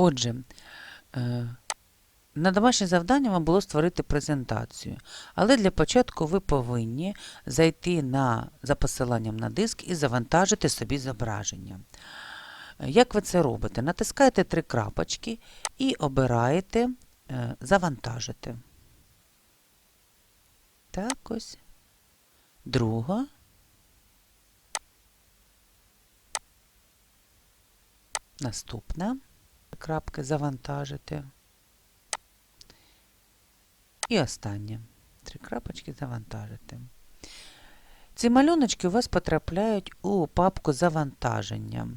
Отже, е, на домашнє завдання вам було створити презентацію, але для початку ви повинні зайти на, за посиланням на диск і завантажити собі зображення. Е, Як ви це робите? Натискаєте три крапочки і обираєте е, Завантажити. Так, ось. Друга. Наступна. Крапки завантажити. І останнє. Три крапочки завантажити. Ці малюночки у вас потрапляють у папку завантаження.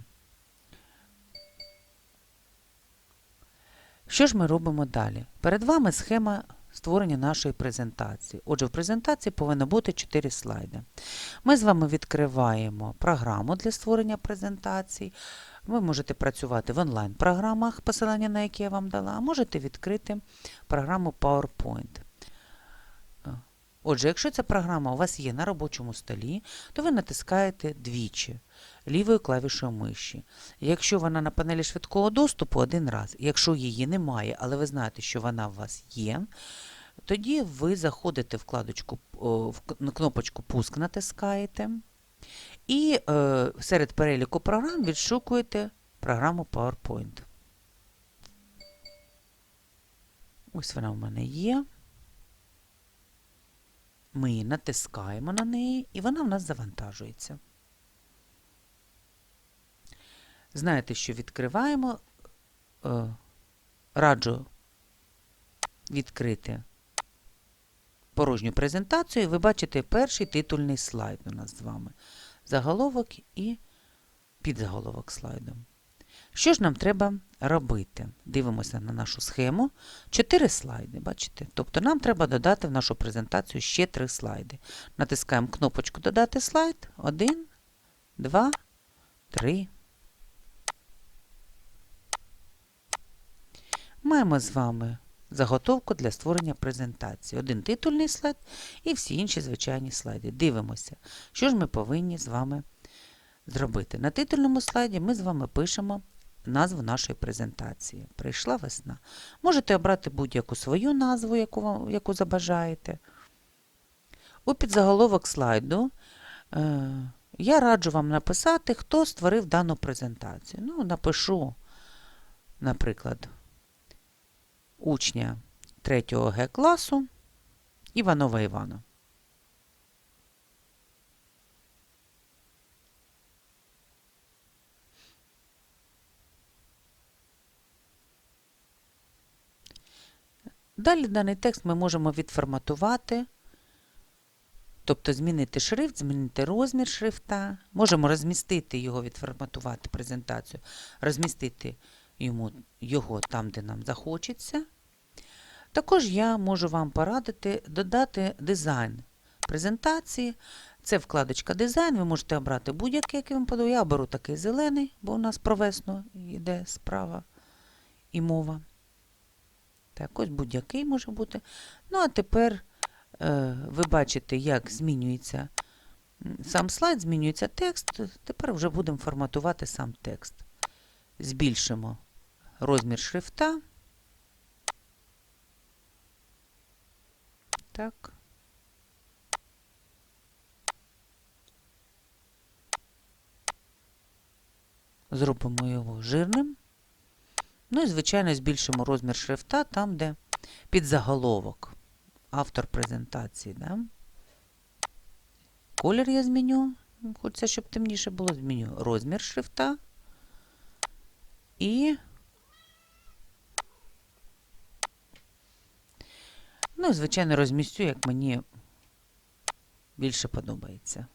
Що ж ми робимо далі? Перед вами схема створення нашої презентації. Отже, в презентації повинно бути 4 слайди. Ми з вами відкриваємо програму для створення презентацій. Ви можете працювати в онлайн-програмах, посилання на які я вам дала, а можете відкрити програму PowerPoint. Отже, якщо ця програма у вас є на робочому столі, то ви натискаєте двічі лівою клавішою миші. Якщо вона на панелі швидкого доступу, один раз. Якщо її немає, але ви знаєте, що вона у вас є, тоді ви заходите в кнопочку Пуск натискаєте і е, серед переліку програм відшукуєте програму PowerPoint. Ось вона в мене є. Ми її натискаємо на неї, і вона в нас завантажується. Знаєте, що відкриваємо. Е, раджу відкрити порожню презентацію. і Ви бачите перший титульний слайд у нас з вами. Заголовок і підзаголовок слайду. Що ж нам треба робити? Дивимося на нашу схему. Чотири слайди, бачите? Тобто нам треба додати в нашу презентацію ще три слайди. Натискаємо кнопочку Додати слайд. Один, два, три. Маємо з вами заготовку для створення презентації. Один титульний слайд і всі інші звичайні слайди. Дивимося, що ж ми повинні з вами зробити. На титульному слайді ми з вами пишемо назву нашої презентації. Прийшла весна. Можете обрати будь-яку свою назву, яку, вам, яку забажаєте. У підзаголовок слайду е, я раджу вам написати, хто створив дану презентацію. Ну, напишу, наприклад, учня 3 Г класу Іванова Івана. Далі даний текст ми можемо відформатувати, тобто змінити шрифт, змінити розмір шрифта. Можемо розмістити його, відформатувати презентацію, розмістити йому, його там, де нам захочеться. Також я можу вам порадити додати дизайн презентації. Це вкладочка дизайн. Ви можете обрати будь-який, який вам подобається. Я оберу такий зелений, бо у нас про весну йде справа і мова. Так, ось будь-який може бути. Ну, а тепер е, ви бачите, як змінюється сам слайд, змінюється текст. Тепер вже будемо форматувати сам текст. Збільшимо розмір шрифта. Так. Зробимо його жирним. Ну і, звичайно, збільшимо розмір шрифта там, де підзаголовок. Автор презентації. Да? Колір я зміню. Хочеться, щоб темніше було, зміню розмір шрифта. І. Ну, і, звичайно, розмістю, як мені більше подобається.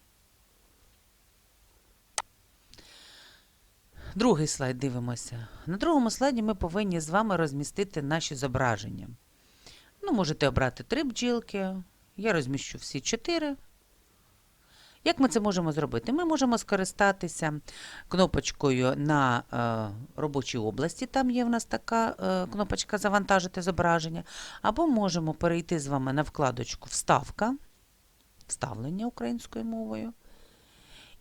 Другий слайд дивимося. На другому слайді ми повинні з вами розмістити наші зображення. Ну, можете обрати три бджілки. Я розміщу всі чотири. Як ми це можемо зробити? Ми можемо скористатися кнопочкою на е, робочій області, там є в нас така е, кнопочка Завантажити зображення. Або можемо перейти з вами на вкладочку Вставка, вставлення українською мовою.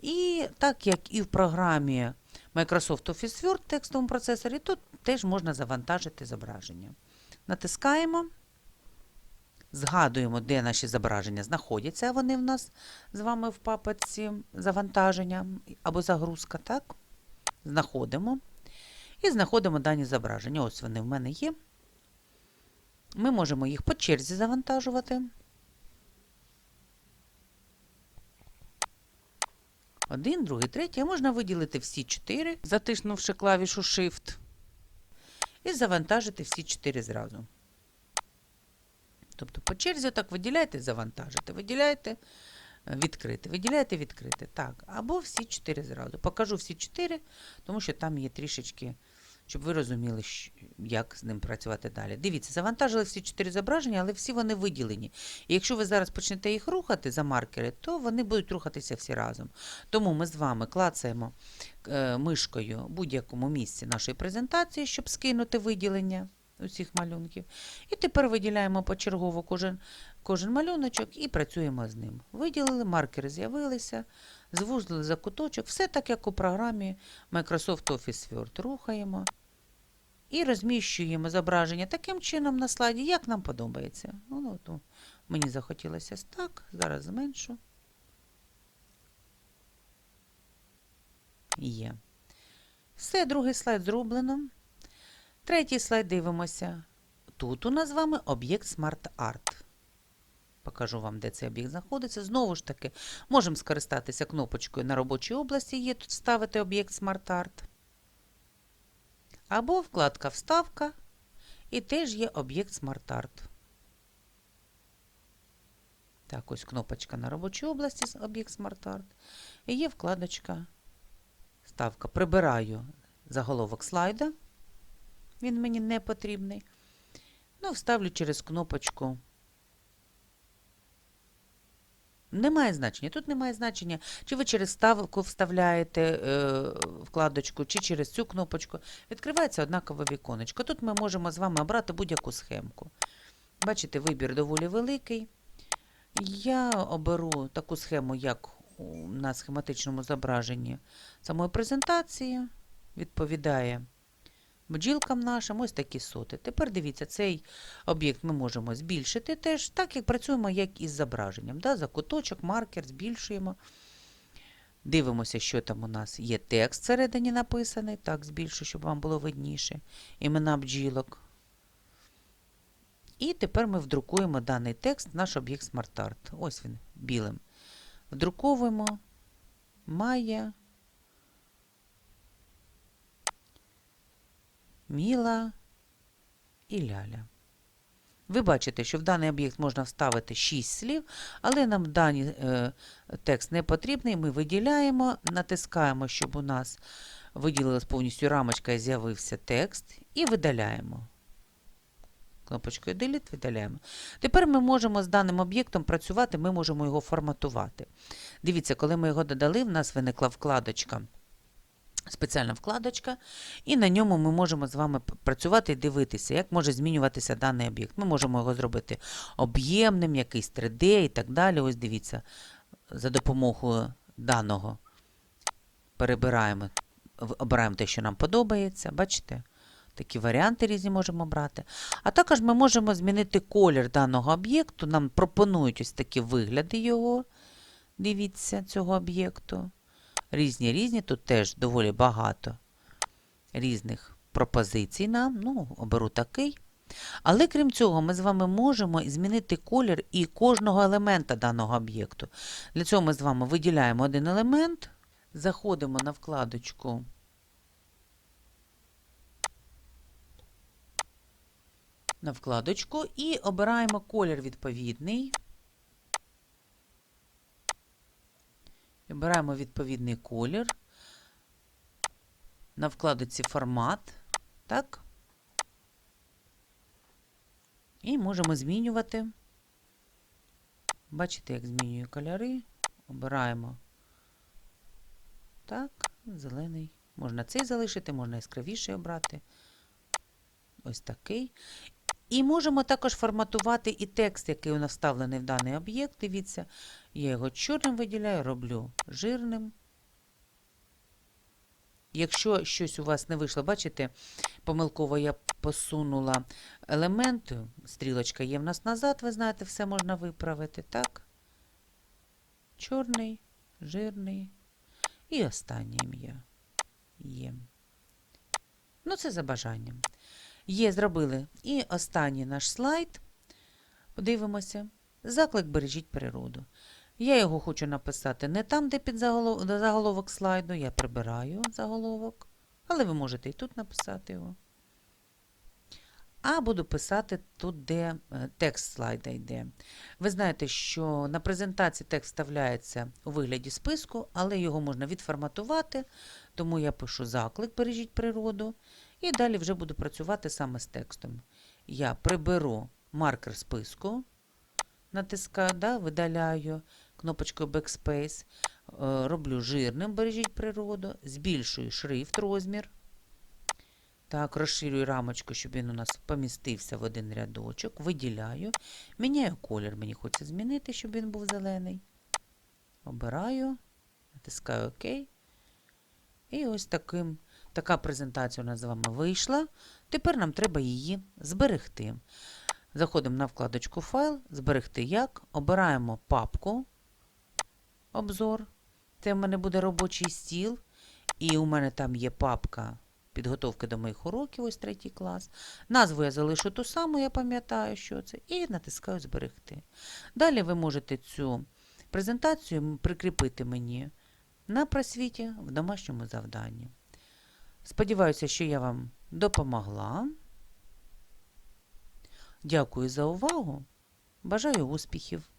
І так як і в програмі Microsoft Office Word в текстовому процесорі. Тут теж можна завантажити зображення. Натискаємо. Згадуємо, де наші зображення знаходяться. Вони в нас з вами в папці завантаження або загрузка. так? Знаходимо. І знаходимо дані зображення. Ось вони в мене є. Ми можемо їх по черзі завантажувати. Один, другий, третій. Можна виділити всі чотири, затиснувши клавішу Shift. І завантажити всі чотири зразу. Тобто по черзі так виділяєте, завантажите, виділяєте, е, відкрити, виділяєте, відкрити. Так, або всі чотири зразу. Покажу всі чотири, тому що там є трішечки, щоб ви розуміли, як з ним працювати далі. Дивіться, завантажили всі чотири зображення, але всі вони виділені. І якщо ви зараз почнете їх рухати за маркери, то вони будуть рухатися всі разом. Тому ми з вами клацаємо е, мишкою в будь-якому місці нашої презентації, щоб скинути виділення усіх малюнків. І тепер виділяємо почергово кожен, кожен малюночок і працюємо з ним. Виділили, маркери з'явилися, звузили за куточок, все так, як у програмі Microsoft Office Word. Рухаємо і розміщуємо зображення таким чином на слайді, як нам подобається. Ну, ну, мені захотілося так, зараз зменшу. Є. Все, другий слайд зроблено. Третій слайд дивимося. Тут у нас з вами об'єкт Smart Art. Покажу вам, де цей об'єкт знаходиться. Знову ж таки, можемо скористатися кнопочкою на робочій області. Є тут вставити об'єкт Smart Art. Або вкладка Вставка. І теж є об'єкт Smart Art. Так, ось кнопочка на робочій області, об'єкт Smart Art. І є вкладочка Вставка. Прибираю заголовок слайда. Він мені не потрібний. Ну, вставлю через кнопочку. Немає значення. Тут немає значення, чи ви через ставку вставляєте е, вкладочку, чи через цю кнопочку. Відкривається однакове віконечко. Тут ми можемо з вами обрати будь-яку схемку. Бачите, вибір доволі великий. Я оберу таку схему, як на схематичному зображенні самої презентації. Відповідає бджілкам нашим ось такі соти. Тепер дивіться, цей об'єкт ми можемо збільшити теж, так як працюємо, як із зображенням. Да? За куточок, маркер збільшуємо. Дивимося, що там у нас є текст всередині написаний. Так, збільшу, щоб вам було видніше. Імена бджілок. І тепер ми вдрукуємо даний текст в наш об'єкт SmartArt. Ось він білим. Вдруковуємо. Має. Міла і ляля. Ви бачите, що в даний об'єкт можна вставити 6 слів, але нам даний е, текст не потрібний. Ми виділяємо, натискаємо, щоб у нас виділилась повністю рамочка і з'явився текст, і видаляємо. Кнопочкою Delete видаляємо. Тепер ми можемо з даним об'єктом працювати, ми можемо його форматувати. Дивіться, коли ми його додали, в нас виникла вкладочка спеціальна вкладочка, і на ньому ми можемо з вами працювати і дивитися, як може змінюватися даний об'єкт. Ми можемо його зробити об'ємним, якийсь 3D і так далі. Ось дивіться, за допомогою даного перебираємо, обираємо те, що нам подобається. Бачите? Такі варіанти різні можемо брати. А також ми можемо змінити колір даного об'єкту. Нам пропонують ось такі вигляди його. Дивіться, цього об'єкту різні різні, тут теж доволі багато різних пропозицій нам. Ну, оберу такий. Але крім цього, ми з вами можемо змінити колір і кожного елемента даного об'єкту. Для цього ми з вами виділяємо один елемент, заходимо на вкладочку на вкладочку і обираємо колір відповідний. Обираємо відповідний колір. На вкладочці формат. Так. І можемо змінювати. Бачите, як змінюю кольори. Обираємо. Так, зелений. Можна цей залишити, можна яскравіший обрати. Ось такий. І можемо також форматувати і текст, який у нас вставлений в даний об'єкт. Дивіться, я його чорним виділяю, роблю жирним. Якщо щось у вас не вийшло, бачите, помилково я посунула елемент, стрілочка є в нас назад, ви знаєте, все можна виправити, так? Чорний, жирний і останнє ім'я є. Ну, це за бажанням. Є, зробили. І останній наш слайд. Подивимося. Заклик бережіть природу. Я його хочу написати не там, де під заголов... заголовок слайду. Я прибираю заголовок. Але ви можете і тут написати його. А буду писати тут, де е, текст слайда йде. Ви знаєте, що на презентації текст вставляється у вигляді списку, але його можна відформатувати, тому я пишу заклик бережіть природу. І далі вже буду працювати саме з текстом. Я приберу маркер списку, натискаю, да, видаляю кнопочкою Backspace, е, роблю жирним бережіть природу, збільшую шрифт, розмір. Так, розширюю рамочку, щоб він у нас помістився в один рядочок, виділяю, міняю колір, мені хочеться змінити, щоб він був зелений. Обираю, натискаю ОК. І ось таким, така презентація у нас з вами вийшла. Тепер нам треба її зберегти. Заходимо на вкладочку Файл, зберегти як. Обираємо папку Обзор. Це в мене буде робочий стіл. І у мене там є папка підготовки до моїх уроків, ось третій клас. Назву я залишу ту саму, я пам'ятаю, що це, і натискаю Зберегти. Далі ви можете цю презентацію прикріпити мені на просвіті в домашньому завданні. Сподіваюся, що я вам допомогла. Дякую за увагу. Бажаю успіхів!